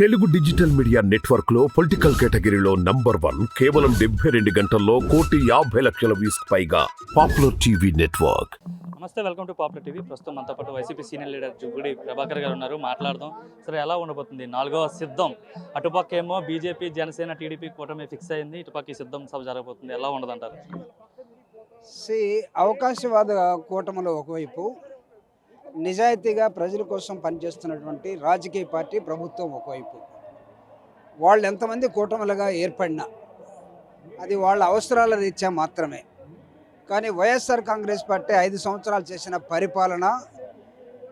Telugu digital media నెట్వర్క్లో political కేటగిరీలో number one కేవలం డెబ్బై రెండు గంటల్లో కోటి యాభై లక్షల వ్యూస్ పైగా పాపులర్ టీవీ నెట్వర్క్. నమస్తే వెల్కమ్ టు పాపులర్ టీవీ. ప్రస్తుతం మనతో పాటు YCP senior leader Jugudi Prabhakar గారు ఉన్నారు. మాట్లాడదాం. సరే ఎలా ఉండబోతుంది? నాలుగవ సిద్ధం. అటుపక్క ఏమో బీజేపీ జనసేన టీడీపీ కూటమి ఫిక్స్ అయింది. ఇటుపక్క ఈ సిద్ధం సభ జరగబోతుంది. ఎలా ఉండదంటారు? సి అవకాశవాద కూటమిలో ఒకవైపు నిజాయితీగా ప్రజల కోసం పనిచేస్తున్నటువంటి రాజకీయ పార్టీ ప్రభుత్వం ఒకవైపు. వాళ్ళు ఎంతమంది కూటమిలుగా ఏర్పడినా అది వాళ్ళ అవసరాల రీత్యా మాత్రమే. కానీ వైఎస్ఆర్ కాంగ్రెస్ పార్టీ ఐదు సంవత్సరాలు చేసిన పరిపాలన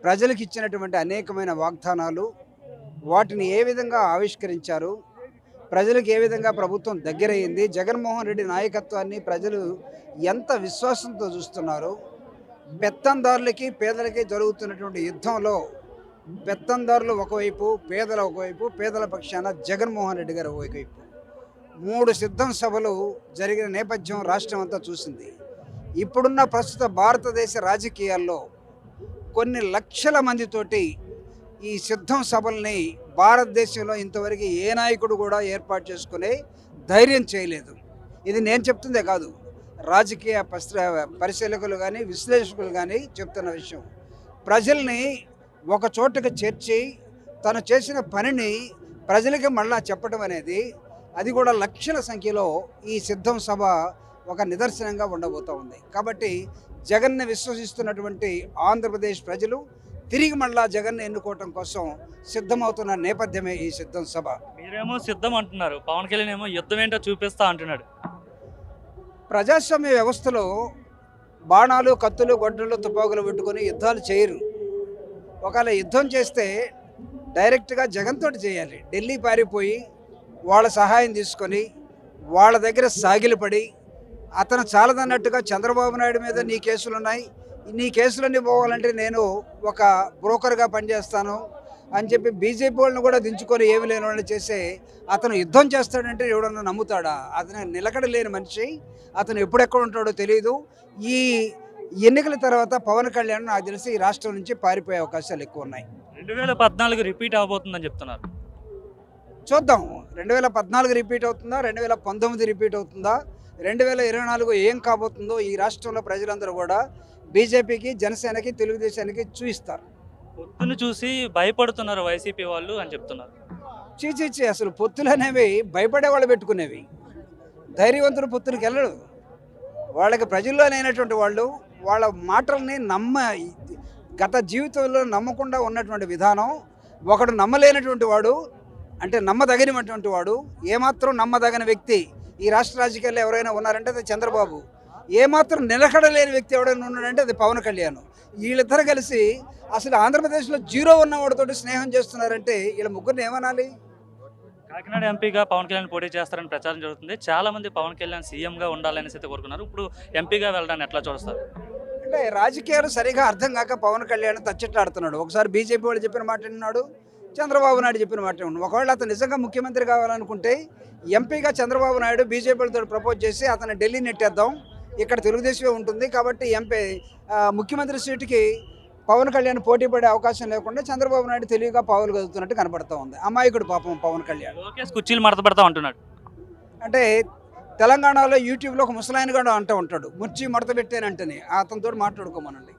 ప్రజలకు ఇచ్చినటువంటి అనేకమైన వాగ్దానాలు వాటిని ఏ విధంగా ఆవిష్కరించారు ప్రజలకు ఏ విధంగా ప్రభుత్వం దగ్గరయ్యింది జగన్మోహన్ రెడ్డి నాయకత్వాన్ని ప్రజలు ఎంత విశ్వాసంతో చూస్తున్నారు పెత్తందారులకి పేదలకి జరుగుతున్నటువంటి యుద్ధంలో పెత్తందారులు ఒకవైపు పేదల ఒకవైపు పేదల పక్షాన జగన్మోహన్ రెడ్డి గారు ఒకవైపు. మూడు సిద్ధం సభలు జరిగిన నేపథ్యం రాష్ట్రం అంతా చూసింది. ఇప్పుడున్న ప్రస్తుత భారతదేశ రాజకీయాల్లో కొన్ని లక్షల మందితోటి ఈ సిద్ధం సభల్ని భారతదేశంలో ఇంతవరకు ఏ నాయకుడు కూడా ఏర్పాటు చేసుకునే ధైర్యం చేయలేదు. ఇది నేను చెప్తుందే కాదు. రాజకీయ పరిశీలకులు కానీ విశ్లేషకులు కానీ చెప్తున్న విషయం. ప్రజల్ని ఒక చోటకు చేర్చి తను చేసిన పనిని ప్రజలకి మళ్ళా చెప్పడం అనేది అది కూడా లక్షల సంఖ్యలో ఈ సిద్ధం సభ ఒక నిదర్శనంగా ఉండబోతూ ఉంది. కాబట్టి జగన్ని విశ్వసిస్తున్నటువంటి ఆంధ్రప్రదేశ్ ప్రజలు తిరిగి మళ్ళా జగన్ ఎన్నుకోవటం కోసం సిద్ధమవుతున్న నేపథ్యమే ఈ సిద్ధం సభ. మీరేమో సిద్ధం అంటున్నారు. పవన్ కళ్యాణ్ ఏమో యుద్ధం ఏంటో చూపిస్తా అంటున్నాడు. ప్రజాస్వామ్య వ్యవస్థలో బాణాలు కత్తులు గొడ్డలు తుపాకులు పెట్టుకొని యుద్ధాలు చేయరు. ఒకవేళ యుద్ధం చేస్తే డైరెక్ట్గా జగన్తో చేయాలి. ఢిల్లీ పారిపోయి వాళ్ళ సహాయం తీసుకొని వాళ్ళ దగ్గర సాగిలపడి అతను చాలదన్నట్టుగా చంద్రబాబు నాయుడు మీద నీ కేసులు ఉన్నాయి నీ కేసులన్నీ పోవాలంటే నేను ఒక బ్రోకర్గా పనిచేస్తాను. అని చెప్పి బీజేపీ వాళ్ళని కూడా దించుకొని ఏమి లేని వాళ్ళని చేసే అతను యుద్ధం చేస్తాడంటే ఎవడన్నా నమ్ముతాడా? అతను నిలకడ లేని మనిషి. అతను ఎప్పుడెక్కడ ఉంటాడో తెలియదు ఈ ఎన్నికల తర్వాత పవన్ కళ్యాణ్ నాకు తెలిసి ఈ రాష్ట్రం నుంచి పారిపోయే అవకాశాలు ఎక్కువ ఉన్నాయి. రెండు వేల పద్నాలుగు రిపీట్ అవబోతుందని చెప్తున్నారు. చూద్దాం. రెండు వేల పద్నాలుగు రిపీట్ అవుతుందా? రెండు వేల పంతొమ్మిది రిపీట్ అవుతుందా? రెండు వేల ఇరవై నాలుగు ఏం కాబోతుందో ఈ రాష్ట్రంలో ప్రజలందరూ కూడా బీజేపీకి జనసేనకి తెలుగుదేశానికి చూయిస్తారు. పొత్తును చూసి భయపడుతున్నారు వైసీపీ వాళ్ళు అని చెప్తున్నారు. చీచీచి అసలు పొత్తులు అనేవి భయపడే వాళ్ళు పెట్టుకునేవి. ధైర్యవంతులు పొత్తులకు వెళ్ళడు. వాళ్ళకి ప్రజల్లో లేనటువంటి వాళ్ళు వాళ్ళ మాటల్ని నమ్మ గత జీవితంలో నమ్మకుండా ఉన్నటువంటి విధానం ఒకడు నమ్మలేనటువంటి వాడు అంటే నమ్మదగినటువంటి వాడు ఏమాత్రం నమ్మదగిన వ్యక్తి ఈ రాష్ట్ర రాజకీయాల్లో ఎవరైనా ఉన్నారంటే అది చంద్రబాబు. ఏమాత్రం నిలకడలేని వ్యక్తి ఎవరైనా ఉన్నాడంటే అది పవన్ కళ్యాణ్. వీళ్ళిద్దరు కలిసి అసలు ఆంధ్రప్రదేశ్లో జీరో ఉన్నవాడితోటి స్నేహం చేస్తున్నారంటే వీళ్ళ ముగ్గురిని ఏమనాలి? కాకినాడ ఎంపీగా పవన్ కళ్యాణ్ పోటీ చేస్తారని ప్రచారం జరుగుతుంది. చాలా మంది పవన్ కళ్యాణ్ సీఎంగా ఉండాలని అయితే కోరుకున్నారు. ఇప్పుడు ఎంపీగా వెళ్ళడాన్ని ఎట్లా చూస్తారు? అంటే రాజకీయాలు సరిగా అర్థం కాక పవన్ కళ్యాణ్ తచ్చట్లాడుతున్నాడు. ఒకసారి బీజేపీ వాళ్ళు చెప్పిన మాట విన్నాడు చంద్రబాబు నాయుడు చెప్పిన మాట విన్నాడు. ఒకవేళ అతను నిజంగా ముఖ్యమంత్రి కావాలనుకుంటే ఎంపీగా చంద్రబాబు నాయుడు బీజేపీ వాళ్ళతో ప్రపోజ్ చేసి అతను ఢిల్లీ నెట్టేద్దాం. ఇక్కడ తెలుగుదేశమే ఉంటుంది కాబట్టి ఎంపీ ముఖ్యమంత్రి సీటుకి పవన్ కళ్యాణ్ పోటీ పడే అవకాశం లేకుండా చంద్రబాబు నాయుడు తెలివిగా పావులు కదులుతున్నట్టు కనబడతా ఉంది. అమాయకుడు పాపం పవన్ కళ్యాణ్. కుర్చీలు మడత పెడతా అంటున్నాడు అంటే తెలంగాణలో యూట్యూబ్లో ఒక ముసలాయన కూడా అంటూ ఉంటాడు ముర్చి మడత పెట్టానంటని. అతనితో మాట్లాడుకోమనండి.